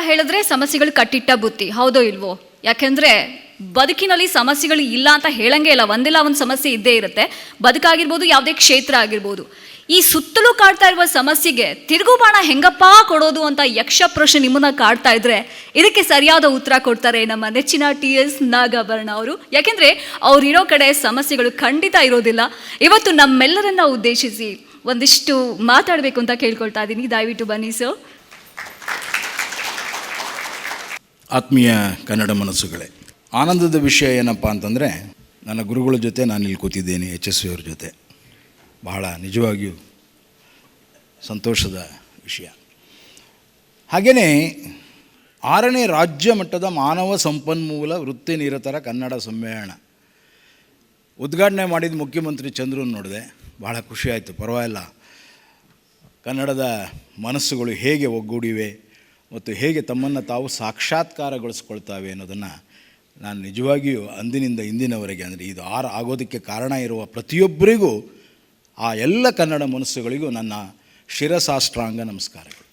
ಹೇಳಿದ್ರೆ ಸಮಸ್ಯೆಗಳು ಕಟ್ಟಿಟ್ಟ ಬುತ್ತಿ. ಹೌದೋ ಇಲ್ವೋ? ಯಾಕೆಂದ್ರೆ ಬದುಕಿನಲ್ಲಿ ಸಮಸ್ಯೆಗಳು ಇಲ್ಲ ಅಂತ ಹೇಳಂಗೇ ಇಲ್ಲ. ಒಂದಿಲ್ಲ, ಒಂದು ಸಮಸ್ಯೆ ಇದ್ದೇ ಇರುತ್ತೆ. ಬದುಕಾಗಿರ್ಬೋದು, ಯಾವುದೇ ಕ್ಷೇತ್ರ ಆಗಿರ್ಬೋದು. ಈ ಸುತ್ತಲೂ ಕಾಡ್ತಾ ಇರುವ ಸಮಸ್ಯೆಗೆ ತಿರುಗುಬಾಣ ಹೆಂಗಪ್ಪ ಕೊಡೋದು ಅಂತ ಯಕ್ಷ ಪ್ರಶ್ನೆ ನಿಮ್ಮನ್ನ ಕಾಡ್ತಾ ಇದ್ರೆ ಇದಕ್ಕೆ ಸರಿಯಾದ ಉತ್ತರ ಕೊಡ್ತಾರೆ ನಮ್ಮ ನೆಚ್ಚಿನ ಟಿ ಎಸ್ ನಾಗಾಭರಣ ಅವರು. ಯಾಕೆಂದ್ರೆ ಅವ್ರಿರೋ ಕಡೆ ಸಮಸ್ಯೆಗಳು ಖಂಡಿತ ಇರೋದಿಲ್ಲ. ಇವತ್ತು ನಮ್ಮೆಲ್ಲರನ್ನ ಉದ್ದೇಶಿಸಿ ಒಂದಿಷ್ಟು ಮಾತಾಡಬೇಕು ಅಂತ ಕೇಳ್ಕೊಳ್ತಾ ಇದ್ದೀನಿ. ದಯವಿಟ್ಟು ಬನ್ನಿ, ಸರ್. ಆತ್ಮೀಯ ಕನ್ನಡ ಮನಸ್ಸುಗಳೇ, ಆನಂದದ ವಿಷಯ ಏನಪ್ಪ ಅಂತಂದರೆ, ನನ್ನ ಗುರುಗಳ ಜೊತೆ ನಾನು ಇಲ್ಲಿ ಕೂತಿದ್ದೇನೆ, ಎಚ್ ಎಸ್ ಅವ್ರ ಜೊತೆ. ಬಹಳ ನಿಜವಾಗಿಯೂ ಸಂತೋಷದ ವಿಷಯ. ಹಾಗೆಯೇ ಆರನೇ ರಾಜ್ಯ ಮಟ್ಟದ ಮಾನವ ಸಂಪನ್ಮೂಲ ವೃತ್ತಿ ನಿರತರ ಕನ್ನಡ ಸಮ್ಮೇಳನ. ಉದ್ಘಾಟನೆ ಮಾಡಿದ ಮುಖ್ಯಮಂತ್ರಿ ಚಂದ್ರನ್ ನೋಡಿದೆ ಭಾಳ ಖುಷಿ ಆಯಿತು, ಪರವಾಗಿಲ್ಲ. ಕನ್ನಡದ ಮನಸ್ಸುಗಳು ಹೇಗೆ ಒಗ್ಗೂಡಿವೆ ಮತ್ತು ಹೇಗೆ ತಮ್ಮನ್ನು ತಾವು ಸಾಕ್ಷಾತ್ಕಾರಗೊಳಿಸ್ಕೊಳ್ತಾವೆ ಅನ್ನೋದನ್ನು ನಾನು ನಿಜವಾಗಿಯೂ ಅಂದಿನಿಂದ ಇಂದಿನವರೆಗೆ, ಅಂದರೆ ಇದು ಆರು ಆಗೋದಕ್ಕೆ ಕಾರಣ ಇರುವ ಪ್ರತಿಯೊಬ್ಬರಿಗೂ ಆ ಎಲ್ಲ ಕನ್ನಡ ಮನಸ್ಸುಗಳಿಗೂ ನನ್ನ ಶಿರಸಾಷ್ಟ್ರಾಂಗ ನಮಸ್ಕಾರಗಳು.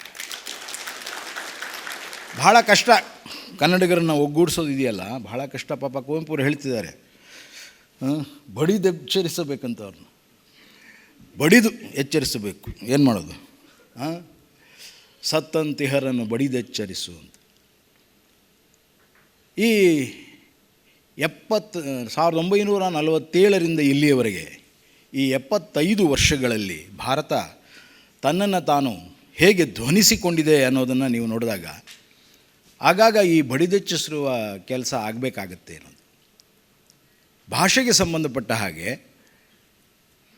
ಬಹಳ ಕಷ್ಟ. ಕನ್ನಡಿಗರನ್ನು ಒಗ್ಗೂಡಿಸೋದು ಇದೆಯಲ್ಲ ಬಹಳ ಕಷ್ಟ. ಪಾಪ ಕುವೆಂಪುರು ಹೇಳ್ತಿದ್ದಾರೆ ಬಡಿದು ಎಚ್ಚರಿಸಬೇಕಂತ ಅವ್ರನ್ನ ಬಡಿದು ಎಚ್ಚರಿಸಬೇಕು. ಏನು ಮಾಡೋದು? ಹಾಂ ಸತ್ತಂತಿಹರನ್ನು ಬಡಿದೆಚ್ಚರಿಸು ಅಂತ. ಈ ಎಪ್ಪತ್ತು, ಸಾವಿರದ ಒಂಬೈನೂರ ನಲವತ್ತೇಳರಿಂದ ಇಲ್ಲಿಯವರೆಗೆ ಈ ಎಪ್ಪತ್ತೈದು ವರ್ಷಗಳಲ್ಲಿ ಭಾರತ ತನ್ನನ್ನು ತಾನು ಹೇಗೆ ಧ್ವನಿಸಿಕೊಂಡಿದೆ ಅನ್ನೋದನ್ನು ನೀವು ನೋಡಿದಾಗ ಆಗಾಗ ಈ ಬಡಿದೆಚ್ಚಿಸಿರುವ ಕೆಲಸ ಆಗಬೇಕಾಗತ್ತೆ ಅನ್ನೋದು. ಭಾಷೆಗೆ ಸಂಬಂಧಪಟ್ಟ ಹಾಗೆ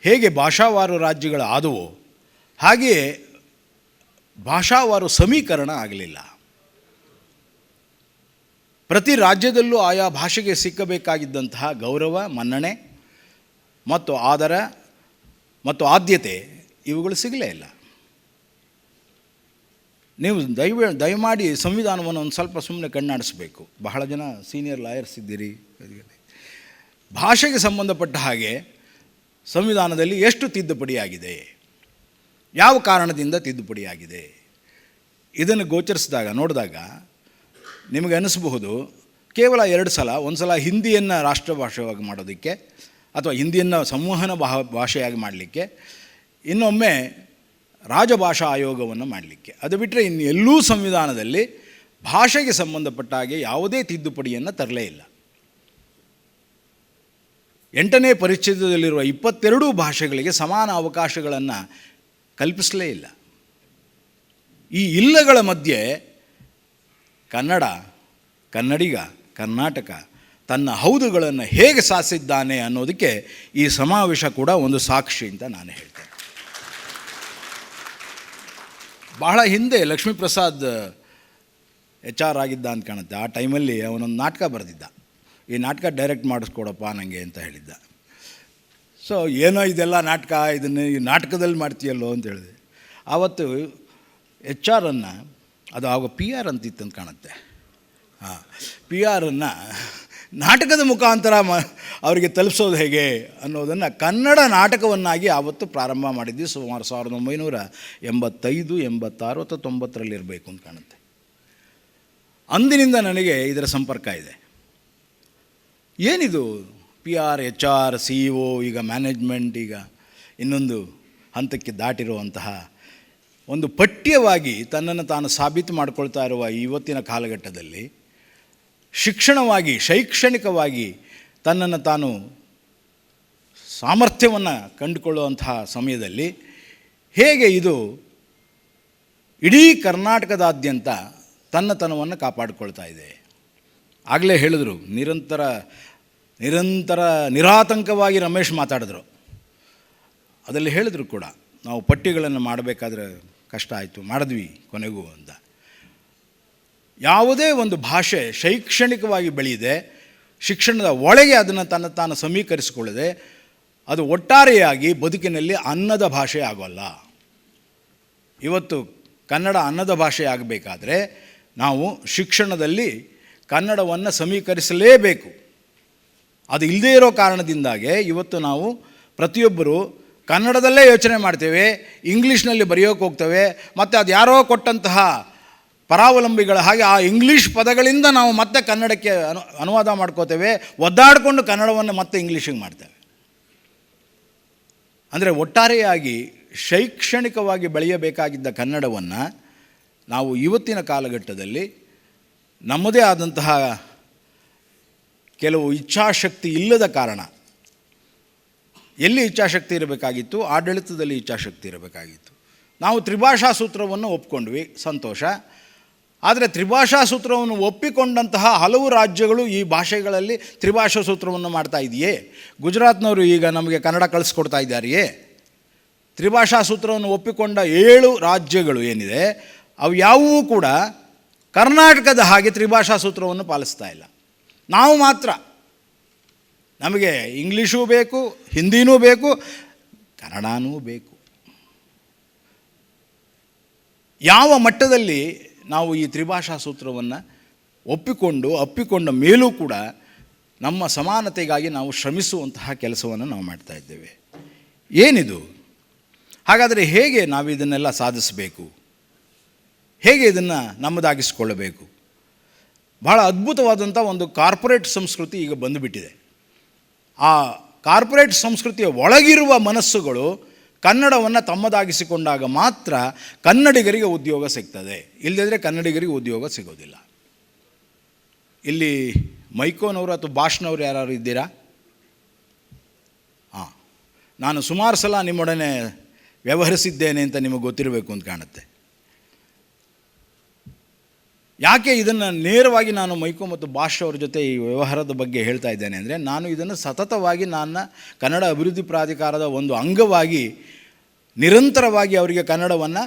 ಹೇಗೆ ಭಾಷಾವಾರು ರಾಜ್ಯಗಳು ಆದವೋ ಹಾಗೆಯೇ ಭಾಷಾವಾರು ಸಮೀಕರಣ ಆಗಲಿಲ್ಲ. ಪ್ರತಿ ರಾಜ್ಯದಲ್ಲೂ ಆಯಾ ಭಾಷೆಗೆ ಸಿಕ್ಕಬೇಕಾಗಿದ್ದಂತಹ ಗೌರವ, ಮನ್ನಣೆ ಮತ್ತು ಆದರ ಮತ್ತು ಆದ್ಯತೆ ಇವುಗಳು ಸಿಗಲೇ ಇಲ್ಲ. ನೀವು ದಯವ, ದಯಮಾಡಿ ಸಂವಿಧಾನವನ್ನು ಒಂದು ಸ್ವಲ್ಪ ಸುಮ್ಮನೆ ಕಣ್ಣಾಡಿಸ್ಬೇಕು. ಬಹಳ ಜನ ಸೀನಿಯರ್ ಲಾಯರ್ಸ್ ಇದ್ದೀರಿ. ಭಾಷೆಗೆ ಸಂಬಂಧಪಟ್ಟ ಹಾಗೆ ಸಂವಿಧಾನದಲ್ಲಿ ಎಷ್ಟು ತಿದ್ದುಪಡಿಯಾಗಿದೆ ಯಾವ ಕಾರಣದಿಂದ ತಿದ್ದುಪಡಿಯಾಗಿದೆ? ಇದನ್ನು ಗೋಚರಿಸಿದಾಗ, ನೋಡಿದಾಗ ನಿಮಗೆ ಅನಿಸಬಹುದು, ಕೇವಲ ಎರಡು ಸಲ ಒಂದು ಸಲ ಹಿಂದಿಯನ್ನು ರಾಷ್ಟ್ರ ಭಾಷೆಯಾಗಿ ಮಾಡೋದಕ್ಕೆ ಅಥವಾ ಹಿಂದಿಯನ್ನು ಸಂವಹನ ಭಾ ಭಾಷೆಯಾಗಿ ಮಾಡಲಿಕ್ಕೆ, ಇನ್ನೊಮ್ಮೆ ರಾಜಭಾಷಾ ಆಯೋಗವನ್ನು ಮಾಡಲಿಕ್ಕೆ. ಅದು ಬಿಟ್ಟರೆ ಇನ್ನು ಎಲ್ಲೂ ಸಂವಿಧಾನದಲ್ಲಿ ಭಾಷೆಗೆ ಸಂಬಂಧಪಟ್ಟ ಹಾಗೆ ಯಾವುದೇ ತಿದ್ದುಪಡಿಯನ್ನು ತರಲೇ ಇಲ್ಲ. ಎಂಟನೇ ಪರಿಚ್ಛೇದದಲ್ಲಿರುವ ಇಪ್ಪತ್ತೆರಡು ಭಾಷೆಗಳಿಗೆ ಸಮಾನ ಅವಕಾಶಗಳನ್ನು ಕಲ್ಪಿಸಲೇ ಇಲ್ಲ. ಈ ಇಲ್ಲಗಳ ಮಧ್ಯೆ ಕನ್ನಡ, ಕನ್ನಡಿಗ, ಕರ್ನಾಟಕ ತನ್ನ ಹೌದುಗಳನ್ನು ಹೇಗೆ ಸಾಸಿದ್ದಾನೆ ಅನ್ನೋದಕ್ಕೆ ಈ ಸಮಾವೇಶ ಕೂಡ ಒಂದು ಸಾಕ್ಷಿ ಅಂತ ನಾನು ಹೇಳ್ತೇನೆ. ಬಹಳ ಹಿಂದೆ ಲಕ್ಷ್ಮೀಪ್ರಸಾದ್ ಎಚ್ ಆರ್ ಆಗಿದ್ದ ಅಂತ ಕಾಣುತ್ತೆ. ಆ ಟೈಮಲ್ಲಿ ಅವನೊಂದು ನಾಟಕ ಬರೆದಿದ್ದ. ಈ ನಾಟಕ ಡೈರೆಕ್ಟ್ ಮಾಡಿಸ್ಕೊಡಪ್ಪ ನನಗೆ ಅಂತ ಹೇಳಿದ್ದ. ಸೊ ಏನೋ ಇದೆಲ್ಲ ನಾಟಕ, ಇದನ್ನು ಈ ನಾಟಕದಲ್ಲಿ ಮಾಡ್ತೀಯಲ್ಲೋ ಅಂತ ಹೇಳಿದೆ. ಆವತ್ತು ಎಚ್ ಆರನ್ನು ಅದು ಆವಾಗ ಪಿ ಆರ್ ಅಂತಿತ್ತು ಅಂತ ಕಾಣುತ್ತೆ. ಹಾಂ, ಪಿ ಆರನ್ನು ನಾಟಕದ ಮುಖಾಂತರ ಮ, ಅವರಿಗೆ ತಲುಪಿಸೋದು ಹೇಗೆ ಅನ್ನೋದನ್ನು ಕನ್ನಡ ನಾಟಕವನ್ನಾಗಿ ಆವತ್ತು ಪ್ರಾರಂಭ ಮಾಡಿದ್ವಿ. ಸುಮಾರು ಸಾವಿರದ ಒಂಬೈನೂರ ಎಂಬತ್ತೈದು, ಎಂಬತ್ತಾರು ಅಥವಾ ತೊಂಬತ್ತರಲ್ಲಿ ಇರಬೇಕು ಅಂತ ಕಾಣುತ್ತೆ. ಅಂದಿನಿಂದ ನನಗೆ ಇದರ ಸಂಪರ್ಕ ಇದೆ. ಏನಿದು? P R H R C E O ಈಗ ಮ್ಯಾನೇಜ್ಮೆಂಟ್ ಈಗ ಇನ್ನೊಂದು ಹಂತಕ್ಕೆ ದಾಟಿರುವಂತಹ ಒಂದು ಪಠ್ಯವಾಗಿ ತನ್ನನ್ನು ತಾನು ಸಾಬೀತು ಮಾಡಿಕೊಳ್ತಾ ಇರುವ ಇವತ್ತಿನ ಕಾಲಘಟ್ಟದಲ್ಲಿ ಶಿಕ್ಷಣವಾಗಿ, ಶೈಕ್ಷಣಿಕವಾಗಿ ತನ್ನನ್ನು ತಾನು ಸಾಮರ್ಥ್ಯವನ್ನು ಕಂಡುಕೊಳ್ಳುವಂತಹ ಸಮಯದಲ್ಲಿ ಹೇಗೆ ಇದು ಇಡೀ ಕರ್ನಾಟಕದಾದ್ಯಂತ ತನ್ನತನವನ್ನು ಕಾಪಾಡಿಕೊಳ್ತಾ ಇದೆ. ಆಗಲೇ ಹೇಳಿದ್ರು, ನಿರಂತರ ನಿರಂತರ ನಿರಾತಂಕವಾಗಿ ರಮೇಶ್ ಮಾತಾಡಿದ್ರು. ಅದರಲ್ಲಿ ಹೇಳಿದ್ರು ಕೂಡ, ನಾವು ಪಟ್ಟಿಗಳನ್ನು ಮಾಡಬೇಕಾದ್ರೆ ಕಷ್ಟ ಆಯಿತು, ಮಾಡಿದ್ವಿ ಕೊನೆಗೂ ಅಂತ. ಯಾವುದೇ ಒಂದು ಭಾಷೆ ಶೈಕ್ಷಣಿಕವಾಗಿ ಬೆಳೆಯದೆ, ಶಿಕ್ಷಣದ ಒಳಗೆ ಅದನ್ನು ತನ್ನ ತಾನು ಸಮೀಕರಿಸಿಕೊಳ್ಳದೆ, ಅದು ಒಟ್ಟಾರೆಯಾಗಿ ಬದುಕಿನಲ್ಲಿ ಅನ್ನದ ಭಾಷೆ ಆಗೋಲ್ಲ. ಇವತ್ತು ಕನ್ನಡ ಅನ್ನದ ಭಾಷೆ ಆಗಬೇಕಾದ್ರೆ ನಾವು ಶಿಕ್ಷಣದಲ್ಲಿ ಕನ್ನಡವನ್ನು ಸಮೀಕರಿಸಲೇಬೇಕು. ಅದು ಇಲ್ಲದೇ ಇರೋ ಕಾರಣದಿಂದಾಗೆ ಇವತ್ತು ನಾವು ಪ್ರತಿಯೊಬ್ಬರು ಕನ್ನಡದಲ್ಲೇ ಯೋಚನೆ ಮಾಡ್ತೇವೆ, ಇಂಗ್ಲೀಷ್ನಲ್ಲಿ ಬರೆಯೋಕೆ ಹೋಗ್ತೇವೆ, ಮತ್ತು ಅದು ಯಾರೋ ಕೊಟ್ಟಂತಹ ಪರಾವಲಂಬಿಗಳ ಹಾಗೆ ಆ ಇಂಗ್ಲೀಷ್ ಪದಗಳಿಂದ ನಾವು ಮತ್ತೆ ಕನ್ನಡಕ್ಕೆ ಅನು, ಅನುವಾದ ಮಾಡ್ಕೋತೇವೆ, ಒದ್ದಾಡಿಕೊಂಡು ಕನ್ನಡವನ್ನು ಮತ್ತೆ ಇಂಗ್ಲೀಷಿಗೆ ಮಾಡ್ತೇವೆ. ಅಂದರೆ ಒಟ್ಟಾರೆಯಾಗಿ ಶೈಕ್ಷಣಿಕವಾಗಿ ಬೆಳೆಯಬೇಕಾಗಿದ್ದ ಕನ್ನಡವನ್ನು ನಾವು ಇವತ್ತಿನ ಕಾಲಘಟ್ಟದಲ್ಲಿ ನಮ್ಮದೇ ಆದಂತಹ ಕೆಲವು ಇಚ್ಛಾಶಕ್ತಿ ಇಲ್ಲದ ಕಾರಣ. ಎಲ್ಲಿ ಇಚ್ಛಾಶಕ್ತಿ ಇರಬೇಕಾಗಿತ್ತು? ಆಡಳಿತದಲ್ಲಿ ಇಚ್ಛಾಶಕ್ತಿ ಇರಬೇಕಾಗಿತ್ತು. ನಾವು ತ್ರಿಭಾಷಾ ಸೂತ್ರವನ್ನು ಒಪ್ಕೊಂಡ್ವಿ, ಸಂತೋಷ. ಆದರೆ ತ್ರಿಭಾಷಾ ಸೂತ್ರವನ್ನು ಒಪ್ಪಿಕೊಂಡಂತಹ ಹಲವು ರಾಜ್ಯಗಳು ಈ ಭಾಷೆಗಳಲ್ಲಿ ತ್ರಿಭಾಷಾ ಸೂತ್ರವನ್ನು ಮಾಡ್ತಾ ಇದೆಯೇ? ಗುಜರಾತ್ನವರು ಈಗ ನಮಗೆ ಕನ್ನಡ ಕಳಿಸ್ಕೊಡ್ತಾ ಇದ್ದಾರೆಯೇ? ತ್ರಿಭಾಷಾ ಸೂತ್ರವನ್ನು ಒಪ್ಪಿಕೊಂಡ ಏಳು ರಾಜ್ಯಗಳು ಏನಿದೆ? ಅವು ಯಾವುವೂ ಕೂಡ ಕರ್ನಾಟಕದ ಹಾಗೆ ತ್ರಿಭಾಷಾ ಸೂತ್ರವನ್ನು ಪಾಲಿಸ್ತಾ ಇಲ್ಲ. ನಾವು ಮಾತ್ರ. ನಮಗೆ ಇಂಗ್ಲೀಷೂ ಬೇಕು, ಹಿಂದಿನೂ ಬೇಕು, ಕನ್ನಡನೂ ಬೇಕು. ಯಾವ ಮಟ್ಟದಲ್ಲಿ ನಾವು ಈ ತ್ರಿಭಾಷಾ ಸೂತ್ರವನ್ನು ಒಪ್ಪಿಕೊಂಡು, ಅಪ್ಪಿಕೊಂಡ ಮೇಲೂ ಕೂಡ ನಮ್ಮ ಸಮಾನತೆಗಾಗಿ ನಾವು ಶ್ರಮಿಸುವಂತಹ ಕೆಲಸವನ್ನು ನಾವು ಮಾಡ್ತಾ ಇದ್ದೇವೆ. ಏನಿದು? ಹಾಗಾದರೆ ಹೇಗೆ ನಾವು ಇದನ್ನೆಲ್ಲ ಸಾಧಿಸಬೇಕು? ಹೇಗೆ ಇದನ್ನು ನಮ್ಮದಾಗಿಸಿಕೊಳ್ಳಬೇಕು? ಬಹಳ ಅದ್ಭುತವಾದಂಥ ಒಂದು ಕಾರ್ಪೊರೇಟ್ ಸಂಸ್ಕೃತಿ ಈಗ ಬಂದುಬಿಟ್ಟಿದೆ. ಆ ಕಾರ್ಪೊರೇಟ್ ಸಂಸ್ಕೃತಿಯ ಒಳಗಿರುವ ಮನಸ್ಸುಗಳು ಕನ್ನಡವನ್ನು ತಮ್ಮದಾಗಿಸಿಕೊಂಡಾಗ ಮಾತ್ರ ಕನ್ನಡಿಗರಿಗೆ ಉದ್ಯೋಗ ಸಿಗ್ತದೆ. ಇಲ್ಲದಿದ್ದರೆ ಕನ್ನಡಿಗರಿಗೆ ಉದ್ಯೋಗ ಸಿಗೋದಿಲ್ಲ. ಇಲ್ಲಿ ಮೈಕೋನವರು ಅಥವಾ ಭಾಷ್ನವರು ಯಾರು ಇದ್ದೀರಾ? ಹಾಂ. ನಾನು ಸುಮಾರು ಸಲ ನಿಮ್ಮೊಡನೆ ವ್ಯವಹರಿಸಿದ್ದೇನೆ ಅಂತ ನಿಮಗೆ ಗೊತ್ತಿರಬೇಕು ಅಂತ ಕಾಣುತ್ತೆ. ಯಾಕೆ ಇದನ್ನು ನೇರವಾಗಿ ನಾನು ಮೈಕೋ ಮತ್ತು ಭಾಷೆಯವ್ರ ಜೊತೆ ಈ ವ್ಯವಹಾರದ ಬಗ್ಗೆ ಹೇಳ್ತಾ ಇದ್ದೇನೆ ಅಂದರೆ ನಾನು ಇದನ್ನು ಸತತವಾಗಿ ನನ್ನ ಕನ್ನಡ ಅಭಿವೃದ್ಧಿ ಪ್ರಾಧಿಕಾರದ ಒಂದು ಅಂಗವಾಗಿ ನಿರಂತರವಾಗಿ ಅವರಿಗೆ ಕನ್ನಡವನ್ನು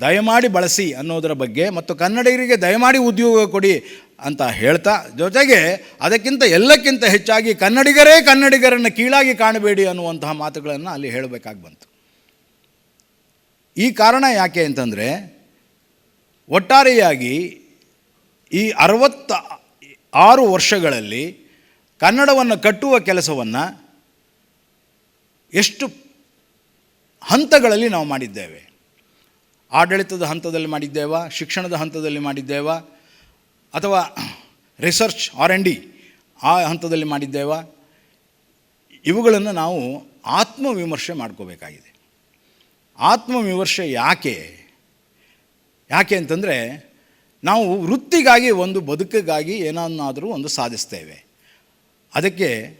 ದಯಮಾಡಿ ಬಳಸಿ ಅನ್ನೋದರ ಬಗ್ಗೆ ಮತ್ತು ಕನ್ನಡಿಗರಿಗೆ ದಯಮಾಡಿ ಉದ್ಯೋಗ ಕೊಡಿ ಅಂತ ಹೇಳ್ತಾ, ಜೊತೆಗೆ ಅದಕ್ಕಿಂತ ಎಲ್ಲಕ್ಕಿಂತ ಹೆಚ್ಚಾಗಿ ಕನ್ನಡಿಗರೇ ಕನ್ನಡಿಗರನ್ನು ಕೀಳಾಗಿ ಕಾಣಬೇಡಿ ಅನ್ನುವಂತಹ ಮಾತುಗಳನ್ನು ಅಲ್ಲಿ ಹೇಳಬೇಕಾಗಿ ಬಂತು. ಈ ಕಾರಣ ಯಾಕೆ ಅಂತಂದರೆ ಒಟ್ಟಾರೆಯಾಗಿ ಈ ಅರವತ್ತ ಆರು ವರ್ಷಗಳಲ್ಲಿ ಕನ್ನಡವನ್ನು ಕಟ್ಟುವ ಕೆಲಸವನ್ನು ಎಷ್ಟು ಹಂತಗಳಲ್ಲಿ ನಾವು ಮಾಡಿದ್ದೇವೆ. ಆಡಳಿತದ ಹಂತದಲ್ಲಿ ಮಾಡಿದ್ದೇವಾ, ಶಿಕ್ಷಣದ ಹಂತದಲ್ಲಿ ಮಾಡಿದ್ದೇವಾ, ಅಥವಾ ರಿಸರ್ಚ್, ಆರ್ ಎನ್ ಡಿ ಆ ಹಂತದಲ್ಲಿ ಮಾಡಿದ್ದೇವಾ, ಇವುಗಳನ್ನು ನಾವು ಆತ್ಮವಿಮರ್ಶೆ ಮಾಡ್ಕೋಬೇಕಾಗಿದೆ. ಆತ್ಮವಿಮರ್ಶೆ ಯಾಕೆ? ಯಾಕೆ ಅಂತಂದರೆ ನಾವು ವೃತ್ತಿಗಾಗಿ ಒಂದು ಬದುಕಿಗಾಗಿ ಏನನ್ನಾದರೂ ಒಂದು ಸಾಧಿಸ್ತೇವೆ. ಅದಕ್ಕೆ